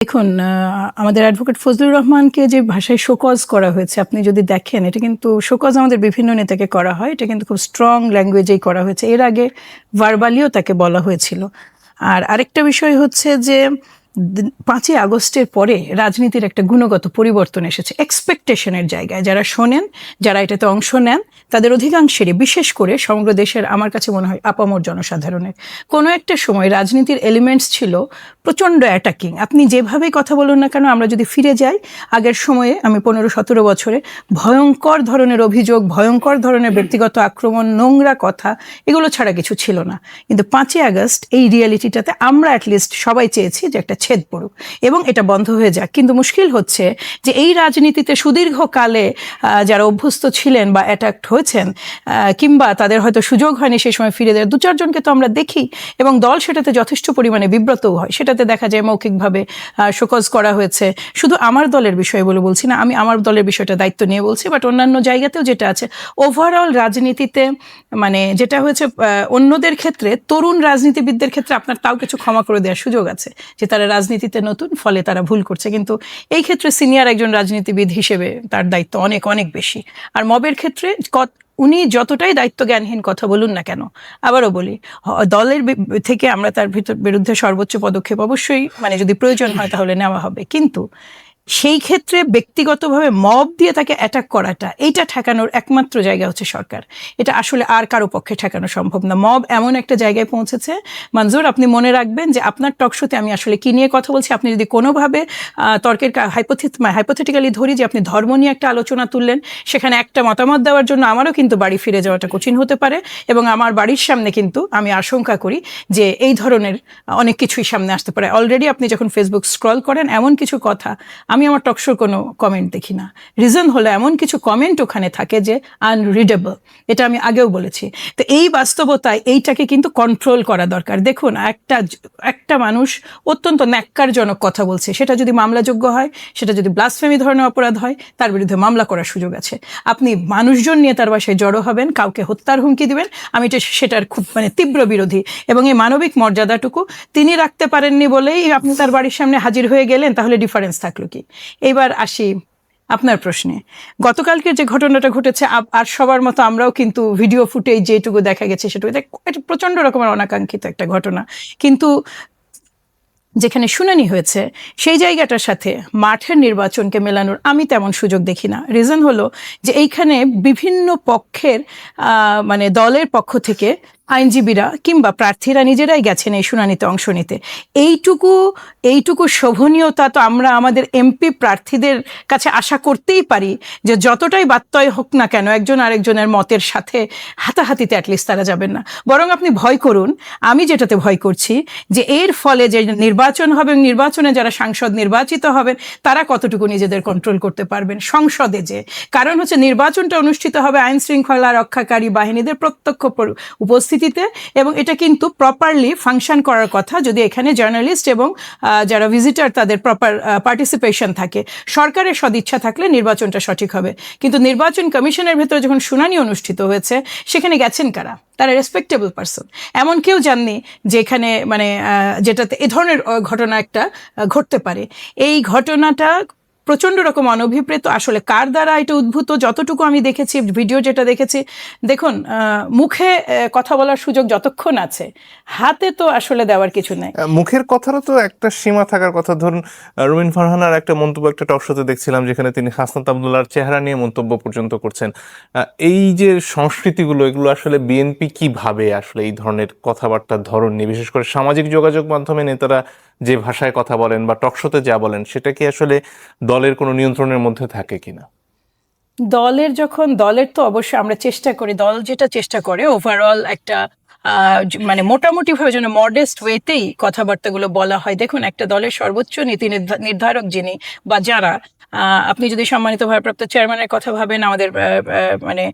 দেখুন আমাদের অ্যাডভোকেট ফজলুর রহমানকে যে ভাষায় শোকজ করা হয়েছে, আপনি যদি দেখেন, এটা কিন্তু শোকজ আমাদের বিভিন্ন নেতাকে করা হয়, এটা কিন্তু খুব স্ট্রং ল্যাঙ্গুয়েজেই করা হয়েছে। এর আগে ভার্বালিও তাকে বলা হয়েছিল। আর আরেকটা বিষয় হচ্ছে যে পাঁচই আগস্টের পরে রাজনীতির একটা গুণগত পরিবর্তন এসেছে এক্সপেকটেশনের জায়গায়। যারা শোনেন, যারা এটাতে অংশ নেন, তাদের অধিকাংশেরই, বিশেষ করে সমগ্র দেশের আমার কাছে মনে হয় আপামর জনসাধারণের। কোনো একটা সময় রাজনীতির এলিমেন্টস ছিল প্রচণ্ড অ্যাটাকিং আপনি যেভাবেই কথা বলুন না কেন, আমরা যদি ফিরে যাই, আগের সময়ে আমি পনেরো সতেরো বছরে ভয়ঙ্কর ধরনের অভিযোগ, ভয়ঙ্কর ধরনের ব্যক্তিগত আক্রমণ, নোংরা কথা, এগুলো ছাড়া কিছু ছিল না। কিন্তু পাঁচই আগস্ট এই রিয়ালিটিটাতে আমরা অ্যাটলিস্ট সবাই চেয়েছি যে একটা ছেদ পড়ুক। এবং এটা বন্ধ হয়ে যাক। কিন্তু মুশকিল হচ্ছে যে এই রাজনীতিতে সুদীর্ঘকালে যারা অভ্যস্ত ছিলেন বা অ্যাটাক্ট হয়েছেন কিংবা তাদের হয়তো সুযোগ হয়নি সেই সময় ফিরে দেওয়ার দু চারজনকে তো আমরা দেখি এবং দল সেটাতে যথেষ্ট পরিমাণে বিব্রতও হয়। সেটাতে দেখা যায় মৌখিকভাবে শোকজ করা হয়েছে। শুধু আমার দলের বিষয়ে বলে বলছি না, আমি আমার দলের বিষয়টা দায়িত্ব নিয়ে বলছি বাট অন্যান্য জায়গাতেও যেটা আছে। ওভারঅল রাজনীতিতে মানে যেটা হয়েছে অন্যদের ক্ষেত্রে, তরুণ রাজনীতিবিদদের ক্ষেত্রে আপনার তাও কিছু ক্ষমা করে দেওয়ার সুযোগ আছে, যে তারা রাজনীতিতে নতুন, ফলে তারা ভুল করছে। কিন্তু এই ক্ষেত্রে সিনিয়র একজন রাজনীতিবিদ হিসেবে তার দায়িত্ব অনেক অনেক বেশি। আর মবের ক্ষেত্রে উনি যতটাই দায়িত্ব জ্ঞানহীন কথা বলুন না কেন, আবারও বলি দলের থেকে আমরা তার ভিতর, বিরুদ্ধে সর্বোচ্চ পদক্ষেপ অবশ্যই মানে যদি প্রয়োজন হয় তাহলে নেওয়া হবে। কিন্তু সেই ক্ষেত্রে ব্যক্তিগতভাবে মব দিয়ে তাকে অ্যাটাক করাটা, এইটা ঠেকানোর একমাত্র জায়গা হচ্ছে সরকার। এটা আসলে আর কারও পক্ষে ঠেকানো সম্ভব না। মব এমন একটা জায়গায় পৌঁছেছে। মঞ্জুর, আপনি মনে রাখবেন যে আপনার টকশোতে আমি আসলে কি নিয়ে কথা বলছি? আপনি যদি কোনোভাবে তর্কের হাইপোথেটিক্যালি ধরি যে আপনি ধর্ম নিয়ে একটা আলোচনা তুললেন, সেখানে একটা মতামত দেওয়ার জন্য আমারও কিন্তু বাড়ি ফিরে যাওয়াটা কঠিন হতে পারে এবং আমার বাড়ির সামনে কিন্তু আমি আশঙ্কা করি যে এই ধরনের অনেক কিছুই সামনে আসতে পারে। অলরেডি আপনি যখন ফেসবুক স্ক্রল করেন, এমন কিছু কথা আমি আমার টকশোর কোনো কমেন্ট দেখি না। রিজন হলো এমন কিছু কমেন্ট ওখানে থাকে যে আনরিডেবল এটা আমি আগেও বলেছি। তো এই বাস্তবতায় এইটাকে কিন্তু কন্ট্রোল করা দরকার। দেখুন, একটা একটা মানুষ অত্যন্ত ন্যাক্কারজনক কথা বলছে। সেটা যদি মামলাযোগ্য হয়, সেটা যদি ব্লাসফেমি ধরনের অপরাধ হয়, তার বিরুদ্ধে মামলা করার সুযোগ আছে। আপনি মানুষজন নিয়ে তার বাসায় জড়ো হবেন, কাউকে হত্যার হুমকি দিবেন, আমি সেটার খুব মানে তীব্র বিরোধী। এবং এই মানবিক মর্যাদাটুকু তিনি রাখতে পারেননি বলেই আপনি তার বাড়ির সামনে হাজির হয়ে গেলেন, তাহলে ডিফারেন্স থাকল কি? এইবার আসি আপনার প্রশ্নে। গতকালকের যে ঘটনাটা ঘটেছে আর সবার মতো আমরাও কিন্তু ভিডিও ফুটেজ যেটুকু দেখা গেছে সেটুকু। এটা প্রচণ্ড রকমের অনাকাঙ্ক্ষিত একটা ঘটনা। কিন্তু যেখানে শুনানি হয়েছে, সেই জায়গাটার সাথে মাঠের নির্বাচনকে মেলানোর আমি তেমন সুযোগ দেখি না। রিজন হলো যে এইখানে বিভিন্ন পক্ষের মানে দলের পক্ষ থেকে আইনজীবীরা কিংবা প্রার্থীরা নিজেরাই গেছেন এই শুনানিতে অংশ নিতে। এইটুকু এইটুকু শোভনীয়তা তো আমরা আমাদের এমপি প্রার্থীদের কাছে আশা করতেই পারি যে যতটাই বাত্যয় হোক না কেন একজন আরেকজনের মতের সাথে হাতাহাতিতে অ্যাটলিস্ট তারা যাবেন না। বরং আপনি ভয় করুন, আমি যেটাতে ভয় করছি যে এর ফলে যে নির্বাচন হবে নির্বাচনে যারা সাংসদ নির্বাচিত হবেন, তারা কতটুকু নিজেদের কন্ট্রোল করতে পারবেন সংসদে যে। কারণ হচ্ছে নির্বাচনটা অনুষ্ঠিত হবে আইন শৃঙ্খলা রক্ষাকারী বাহিনীদের প্রত্যক্ষ পর- উপস্থিতিতে এবং এটা কিন্তু প্রপারলি ফাংশন করার কথা যদি এখানে জার্নালিস্ট এবং যারা ভিজিটার তাদের প্রপার পার্টিসিপেশন থাকে। সরকারের সদিচ্ছা থাকলে নির্বাচনটা সঠিক হবে। কিন্তু নির্বাচন কমিশনের ভেতরে যখন শুনানি অনুষ্ঠিত হয়েছে, সেখানে গেছেন কারা? তারা রেসপেক্টেবল পারসন এমন কেউ জাননি যে এখানে মানে যেটাতে এ ধরনের ঘটনা একটা ঘটতে পারে। এই ঘটনাটা প্রচণ্ড রকম অনভিপ্রেত। আসলে কার দ্বারা এটা উদ্ভূত? যতটুকু আমি দেখেছি, ভিডিও যেটা দেখেছি, দেখুন মুখে কথা বলার সুযোগ যতক্ষণ আছে, হাতে তো আসলে দেওয়ার কিছু নেই। মুখের কথারও তো একটা সীমা থাকার কথা। ধরুন রুমিন ফারহানার একটা মন্তব্য, একটা টক শোতে দেখছিলাম, যেখানে তিনি হাসনাত আবদুল্লাহর চেহারা নিয়ে মন্তব্য পর্যন্ত করছেন। এই যে সংস্কৃতিগুলো, এগুলো আসলে বিএনপি কীভাবে আসলে এই ধরনের কথাবার্তার ধরন নিয়ে, বিশেষ করে সামাজিক যোগাযোগ মাধ্যমে নেতারা যে ভাষায় কথা বলেন বা টকশোতে যা বলেন, সেটা কি আসলে দলের কোনো নিয়ন্ত্রণের মধ্যে থাকে কিনা? দলের যখন, দলের তো অবশ্যই আমরা চেষ্টা করি, দল যেটা চেষ্টা করে ওভারঅল একটা মানে মোটামুটিভাবে যেন মডেস্ট ওয়েতেই কথাবার্তাগুলো বলা হয়। দেখুন, একটা দলের সর্বোচ্চ নীতি নির্ধা- নির্ধারক যিনি বা যারা আপনি যদি সম্মানিত ভারপ্রাপ্ত চেয়ারম্যানের কথা ভাবেন, আমাদের মানে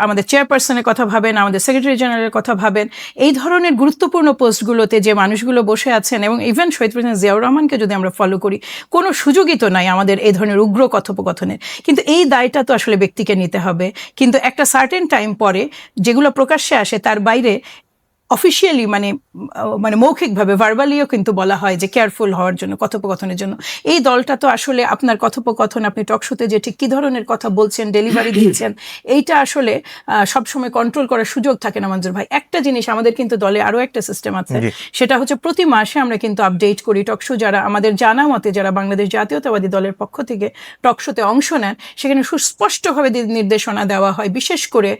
আমাদের চেয়ারপারসনের কথা ভাবেন, আমাদের সেক্রেটারি জেনারেলের কথা ভাবেন, এই ধরনের গুরুত্বপূর্ণ পোস্টগুলোতে যে মানুষগুলো বসে আছেন এবং ইভেন শহীদ প্রেসিডেন্ট জিয়াউর রহমানকে যদি আমরা ফলো করি, কোনো সুযোগই তো নাই আমাদের এই ধরনের উগ্র কথোপকথনের। কিন্তু এই দায়টা তো আসলে ব্যক্তিকে নিতে হবে। কিন্তু একটা সার্টেন টাইম পরে যেগুলো প্রকাশ্যে আসে, তার বাইরে অফিসিয়ালি মানে মানে মৌখিকভাবে ভার্বালিও কিন্তু বলা হয় যে কেয়ারফুল হওয়ার জন্য কথোপকথনের জন্য। এই দলটা তো আসলে আপনার কথোপকথন আপনি টকশোতে যে ঠিক কি ধরনের কথা বলছেন ডেলিভারি দিচ্ছেন এইটা আসলে সবসময় কন্ট্রোল করার সুযোগ থাকে না মঞ্জুর ভাই। একটা জিনিস আমাদের কিন্তু দলে আরও একটা সিস্টেম আছে সেটা হচ্ছে প্রতি মাসে আমরা কিন্তু আপডেট করি টকশো যারা আমাদের জানা মতে যারা বাংলাদেশ জাতীয়তাবাদী দলের পক্ষ থেকে টকশোতে অংশ নেন সেখানে সুস্পষ্টভাবে নির্দেশনা দেওয়া হয় বিশেষ করে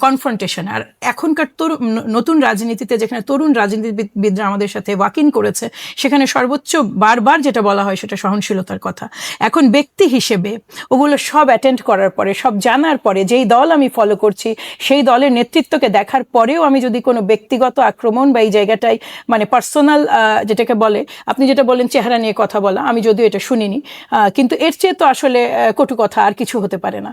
কনফ্রন্টেশন আর এখনকার তরু- নতুন নতুন রাজনীতিতে যেখানে তরুণ রাজনীতিবিদরা আমাদের সাথে ওয়াকিং করেছে, সেখানে সর্বোচ্চ বারবার যেটা বলা হয় সেটা সহনশীলতার কথা। এখন ব্যক্তি হিসেবে ওগুলো সব অ্যাটেন্ড করার পরে, সব জানার পরে, যেই দল আমি ফলো করছি, সেই দলের নেতৃত্বকে দেখার পরেও আমি যদি কোনো ব্যক্তিগত আক্রমণ বা এই জায়গাটায় মানে পার্সোনাল যেটাকে বলে, আপনি যেটা বলেন চেহারা নিয়ে কথা বলা, আমি যদিও এটা শুনিনি কিন্তু এর চেয়ে তো আসলে কটু কথা আর কিছু হতে পারে না।